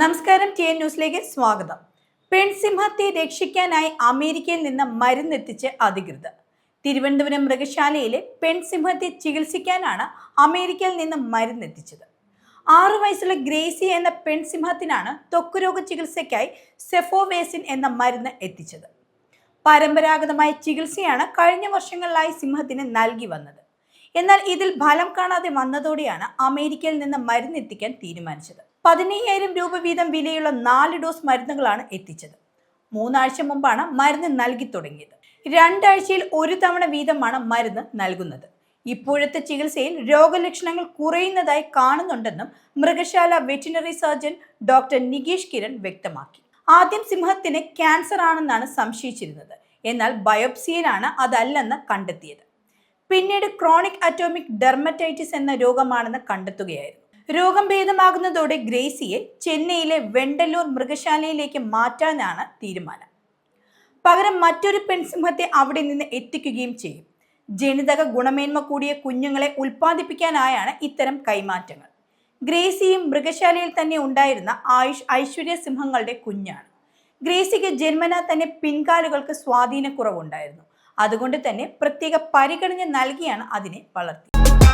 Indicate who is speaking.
Speaker 1: നമസ്കാരം T N ന്യൂസിലേക്ക് സ്വാഗതം. പെൺസിംഹത്തെ രക്ഷിക്കാനായി അമേരിക്കയിൽ നിന്ന് മരുന്നെത്തിച്ച് അധികൃതർ. തിരുവനന്തപുരം മൃഗശാലയിലെ പെൺസിംഹത്തെ ചികിത്സിക്കാനാണ് അമേരിക്കയിൽ നിന്ന് മരുന്നെത്തിച്ചത്. ആറു വയസ്സുള്ള ഗ്രേസി എന്ന പെൺസിംഹത്തിനാണ് ത്വക്കുരോഗ ചികിത്സയ്ക്കായി സെഫോവേസിൻ എന്ന മരുന്ന് എത്തിച്ചത്. പരമ്പരാഗതമായ ചികിത്സയാണ് കഴിഞ്ഞ വർഷങ്ങളിലായി സിംഹത്തിന് നൽകി വന്നത്. എന്നാൽ ഇതിൽ ഫലം കാണാതെ വന്നതോടെയാണ് അമേരിക്കയിൽ നിന്ന് മരുന്നെത്തിക്കാൻ തീരുമാനിച്ചത്. പതിനയ്യായിരം രൂപ വീതം വിലയുള്ള നാല് ഡോസ് മരുന്നുകളാണ് എത്തിച്ചത്. മൂന്നാഴ്ച മുമ്പാണ് മരുന്ന് നൽകി തുടങ്ങിയത്. രണ്ടാഴ്ചയിൽ ഒരു തവണ വീതമാണ് മരുന്ന് നൽകുന്നത്. ഇപ്പോഴത്തെ ചികിത്സയിൽ രോഗലക്ഷണങ്ങൾ കുറയുന്നതായി കാണുന്നുണ്ടെന്നും മൃഗശാല veterinary surgeon doctor Nikesh Kiran വ്യക്തമാക്കി. ആദ്യം സിംഹത്തിന് ക്യാൻസർ ആണെന്നാണ് സംശയിച്ചിരുന്നത്. എന്നാൽ ബയോപ്സിയിലാണ് അതല്ലെന്ന് കണ്ടെത്തിയത്. പിന്നീട് ക്രോണിക് അറ്റോമിക് ഡെർമറ്റൈറ്റിസ് എന്ന രോഗമാണെന്ന് കണ്ടെത്തുകയായിരുന്നു. രോഗം ഭേദമാകുന്നതോടെ ഗ്രേസിയെ ചെന്നൈയിലെ വെണ്ടല്ലൂർ മൃഗശാലയിലേക്ക് മാറ്റാനാണ് തീരുമാനം. പകരം മറ്റൊരു പെൺസിംഹത്തെ അവിടെ നിന്ന് എത്തിക്കുകയും ചെയ്യും. ജനിതക ഗുണമേന്മ കൂടിയ കുഞ്ഞുങ്ങളെ ഉൽപ്പാദിപ്പിക്കാനായാണ് ഇത്തരം കൈമാറ്റങ്ങൾ. ഗ്രേസിയും മൃഗശാലയിൽ തന്നെ ഉണ്ടായിരുന്ന ആയുഷ് ഐശ്വര്യ സിംഹങ്ങളുടെ കുഞ്ഞാണ്. ഗ്രേസിക്ക് ജന്മന തന്നെ പിൻകാലുകൾക്ക് സ്വാധീനക്കുറവുണ്ടായിരുന്നു. അതുകൊണ്ട് തന്നെ പ്രത്യേക പരിഗണന നൽകിയാണ് അതിനെ വളർത്തിയത്.